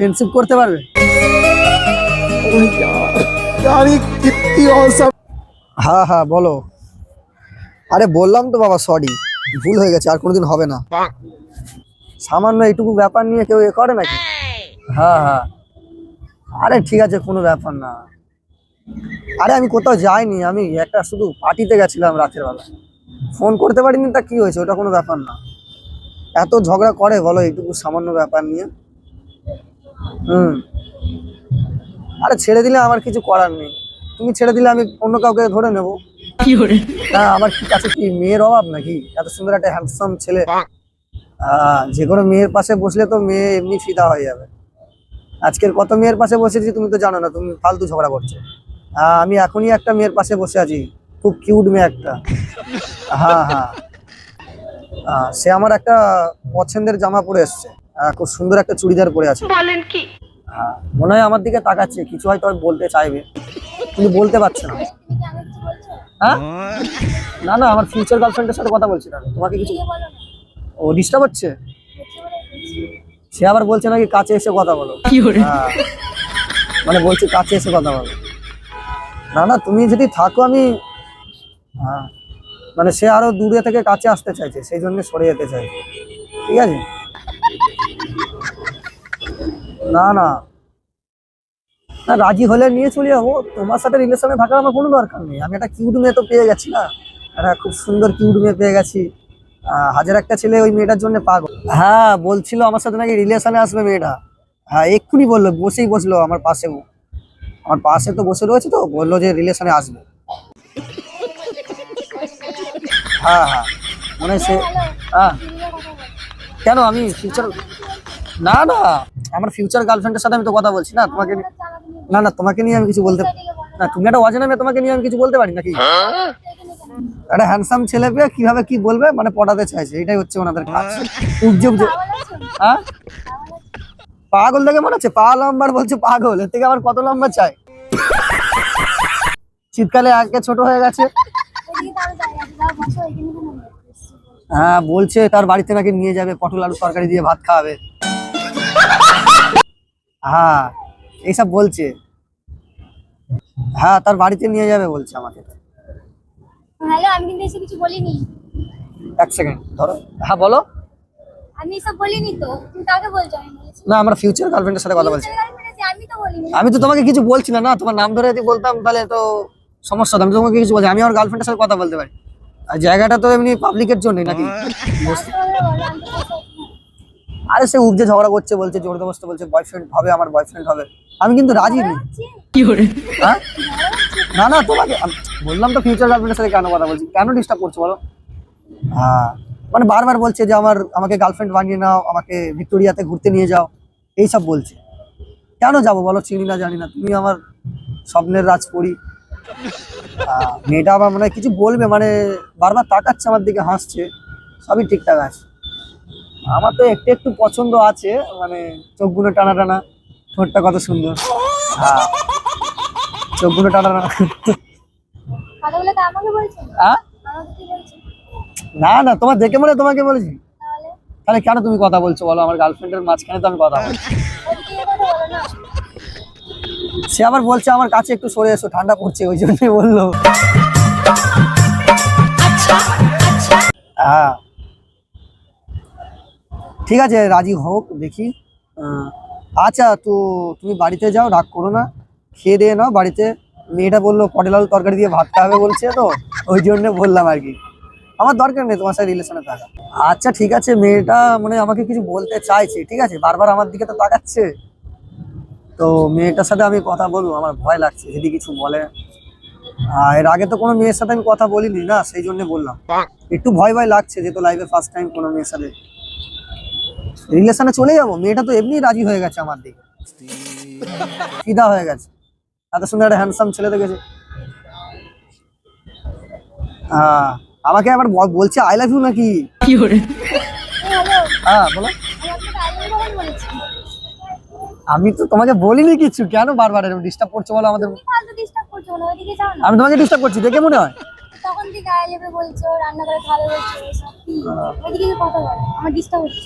Friendship করতে পারবে? হ্যাঁ হ্যাঁ বলো। আরে বললাম তো বাবা সরি ভুল হয়ে গেছে আর কোনোদিন হবে না। সামান্য এইটুকু ব্যাপার নিয়ে কেউ এ করে নাকি? হ্যাঁ হ্যাঁ আরে ঠিক আছে কোনো ব্যাপার না। আরে আমি কোথাও যাইনি আমি একটা শুধু পার্টিতে গেছিলাম রাতের বেলা। ফোন করতে পারিনি তা কি হয়েছে? ওটা কোনো ব্যাপার না। এত ঝগড়া করে বলো এইটুকু সামান্য ব্যাপার নিয়ে। হুম। আরে ছেড়ে দিলে আমার কিছু করার নেই। তুমি ছেড়ে দিলে আমি অন্য কাউকে ধরে নেব। না আমার কি কাছে কি মেয়ের অভাব নাকি? এত সুন্দর একটা হ্যান্ডসাম ছেলে। আহ, যে কোনো মেয়ের পাশে বসলে তো মেয়ে এমনি ফিদা হয়ে যাবে। আজকের কত মেয়ের পাশে বসেছি তুমি তো জানো না তুমি ফালতু ঝগড়া করছ। আহ, আমি এখনই একটা মেয়ের পাশে বসে আছি। খুব কিউট মেয়ে একটা। হ্যাঁ হ্যাঁ সে আমার একটা পছন্দের জামা পরে এসছে। খুব সুন্দর একটা চুড়িদার পরে আছে। বলেন কি? হ্যাঁ, মনে হয় আমার দিকে তাকাচ্ছে কিছু হয়তো বলতে চাইবে। কিন্তু বলতে পারছে না। হ্যাঁ? না না আমার ফিউচার গার্লফ্রেন্ডের সাথে কথা বলছি না। তোমাকে কিছু ও ডিস্টার্ব হচ্ছে? সে আবার বলছে নাকি কাছে এসে কথা বলো। হ্যাঁ। মানে বলছি কাছে এসে কথা বলো। না না তুমি যদি থাকো আমি হ্যাঁ। মানে সে আরও দূরে থেকে কাছে আসতে চাইছে সেই জন্য সরে যেতে চাইছে। ঠিক আছে? না না। না, রাজি হলে নিয়ে চলে যাব। তোমার সাথে রিলেশনে থাকার আমার কোনো দরকার নেই। আমি একটা কিউট মেয়ে তো পেয়ে গেছি না। একটা খুব সুন্দর কিউট মেয়ে পেয়ে গেছি। হাজার একটা ছেলে ওই মেয়েটার জন্য পাগল। হ্যাঁ বলছিল আমার সাথে নাকি রিলেশনে আসবে মেয়েটা। হ্যাঁ এক্ষুনি বলল, বসেই বসল আমার পাশেও আমার পাশে তো বসে রয়েছে তো, বলল যে রিলেশনে আসবে। হ্যাঁ হ্যাঁ। মনে সে হ্যাঁ। কেন আমি ফিউচার না না, আমার ফিউচার গার্লফ্রেন্ডের সাথে আমি তো কথা বলছি, না, তোমাকে নি- না, তোমাকে নিয়ে আমি কিছু বলতে না, তুমি একটা অজানা মেয়ে তোমাকে নিয়ে আমি কিছু বলতে পারি নাকি? একটা হ্যান্ডসাম ছেলে পেয়ে কীভাবে কি বলবে? মানে পটাতে চাইছে, এটাই হচ্ছে ওনাদের কাজ। উপজে হ্যাঁ? পাগল দেখে মনে হচ্ছে, পা লম্বার বলছে পাগল, এর থেকে আবার কত লম্বা চাই? শীতকালে আগে ছোট হয়ে গেছে। হ্যাঁ বলছে তার বাড়িতে নাকি নিয়ে যাবে, পটল আলু তরকারি দিয়ে ভাত খাওয়াবে। হ্যাঁ এইসব বলছে। হ্যাঁ তার বাড়িতে নিয়ে যাবে বলছে আমাকে। হ্যালো আমি কিন্তু এসে কিছু বলিনি। এক সেকেন্ড ধরো। হ্যাঁ বলো। আমি এসব বলিনি তো তুমি কাকে বলছো আমি বলেছি? না আমরা ফিউচার গার্লফ্রেন্ডের সাথে কথা বলছি। আমি তো বলিনি। আমি তো তোমাকে কিছু বলছি না না তোমার নাম ধরে যদি বলতাম তাহলে তো সমস্যা হতো আমি তোমাকে কিছু বলছি আমি আমার গার্লফ্রেন্ডের সাথে কথা বলতে পারি। আর জায়গাটা তো এমনি পাবলিকের জন্যই নাকি তারপরে বলো, আমি তো বলছি, আরে সে উপজে ঝগড়া করছে বলছে জোর দবস্ত বলছে বয়ফ্রেন্ড হবে আমার বয়ফ্রেন্ড হবে। আমি কিন্তু রাজি নেই। হ্যাঁ? না না তোমাকে বললাম তো ফিউচার গার্লফ্রেন্ডের সাথে কেন কথা বলছি? কেন ডিস্টার্ব করছ বলো? হ্যাঁ। মানে বারবার বলছে যে আমার আমাকে গার্লফ্রেন্ড বানিয়ে নাও আমাকে ভিক্টোরিয়াতে ঘুরতে নিয়ে যাও এইসব বলছে। কেন যাব বলো চিনি না জানি না তুমি আমার স্বপ্নের রাজপুরী। আহ, মেয়েটা আবার মানে কিছু বলবে মানে বারবার তাকাচ্ছে আমার দিকে হাসছে সবই ঠিকঠাক আছে। আমার তো একটু একটু পছন্দ আছে মানে চোখগুলো টানা টানা ঠোঁটটা কত সুন্দর। হ্যাঁ। চোখগুলো টানা টানা। হ্যাঁ? না না তোমার দেখে মনে তোমাকে বলেছি। তাহলে? কেন তুমি কথা বলছো বলো? আমার গার্লফ্রেন্ডের মাঝখানে তো আমি কথা বলছি। সে আবার বলছে আমার কাছে একটু সরে এসো ঠান্ডা পড়ছে ওই জন্যই বলল। হ্যাঁ। ঠিক আছে রাজি হোক দেখি। আচ্ছা তো তুমি বাড়িতে যাও রাগ করো না। খেয়ে দিয়ে নাও বাড়িতে। মেয়েটা বলল পটেল আলু তরকারি দিয়ে ভাত খাবে বলছে তো ওই জন্য বললাম আর কি। আমার দরকার নেই তোমার সাথে রিলেশনে থাকা। আচ্ছা ঠিক আছে মেয়েটা মানে আমাকে কিছু বলতে চাইছে ঠিক আছে? বারবার আমার দিকে তো তাকাচ্ছে। তো মেয়েটার সাথে আমি কথা বলব আমার ভয় লাগছে যদি কিছু বলে। এর আগে তো কোনো মেয়ের সাথে আমি কথা বলিনি না সেই জন্য বললাম। একটু ভয় ভয় লাগছে যেহেতু লাইফে ফার্স্ট টাইম কোনো মেয়ের সাথে। রিলেশনে চলে যাব মেয়েটা তো এমনি রাজি হয়ে গেছে আমার দিকে। ফিদা হয়ে গেছে। এত সুন্দর একটা হ্যান্ডসাম ছেলে দেখেছে। হ্যাঁ আমাকে আবার বলছে আই লাভ ইউ নাকি? হ্যালো হ্যাঁ বলো। আমি আপনাকে আইলেন কখন বলেছি আমি তো তোমাকে বলিনি কিছু। কেন বারবার এরকম ডিস্টার্ব করছ বলো আমাদের আমি তোমাকে ডিস্টার্ব করছি দেখে মনে হয়? তখন থেকে গায়ে লেবে বলছো রান্না করে খাবে বলছো ওইদিকে কথা বলো আমার ডিস্টার্ব হচ্ছে।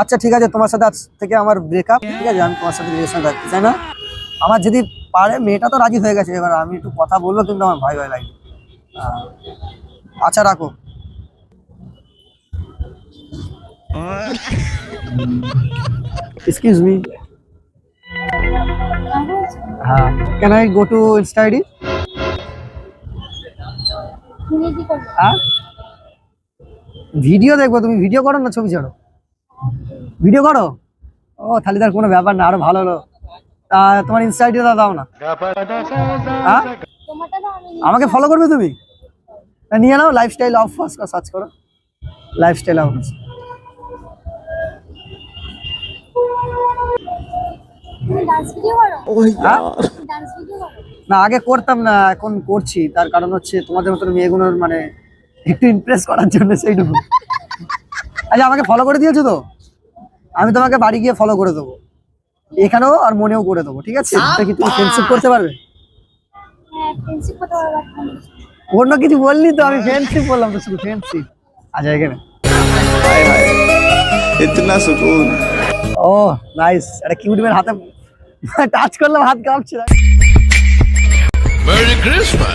আচ্ছা ঠিক আছে তোমার সাথে আজ থেকে আমার ব্রেকআপ ঠিক আছে? আমি তোমার সাথে রিলেশন রাখতে চাই না? আমার যদি পারে মেয়েটা তো রাজি হয়ে গেছে এবার আমি একটু কথা বলব কিন্তু আমার ভয় ভয় লাগে। আচ্ছা রাখো। এক্সকিউজ মি হ্যাঁ। Can I go to insta ID হ্যাঁ? ভিডিও দেখব তুমি ভিডিও করো না ছবি ছাড়ো? ভিডিও করো? ও তাহলে তার কোনো ব্যাপার না আরও ভালো হলো। তা তোমার ইনস্টা আইডিটা দাও না। হ্যাঁ? আমাকে ফলো করবে তুমি? নিয়ে নাও লাইফস্টাইল অফ ফার্স্ট সার্চ করো। লাইফস্টাইল অফ ডান্স ভিডিও করো? হ্যাঁ? ডান্স ভিডিও করো? না আগে করতাম না এখন করছি। তার কারণ হচ্ছে তোমাদের মতন মেয়েগুলোর মানে একটু ইমপ্রেস করার জন্য সেইটুকু। আচ্ছা আমাকে ফলো করে দিয়েছ তো? আমি তোমাকে বাড়ি গিয়ে ফলো করে দেবো। এখানেও আর মনেও করে দেবো ঠিক আছে? কি তুমি ফ্রেন্ডশিপ করতে পারবে? অন্য কিছু বললি তো আমি ফ্রেন্ডশিপ বললাম তো শুধু ফ্রেন্ডশিপ আচ্ছা এখানে। ইতনা সুকুন। ও নাইস একটা কিউট হাতে টাচ করলাম হাত কাঁপছে। Merry Christmas.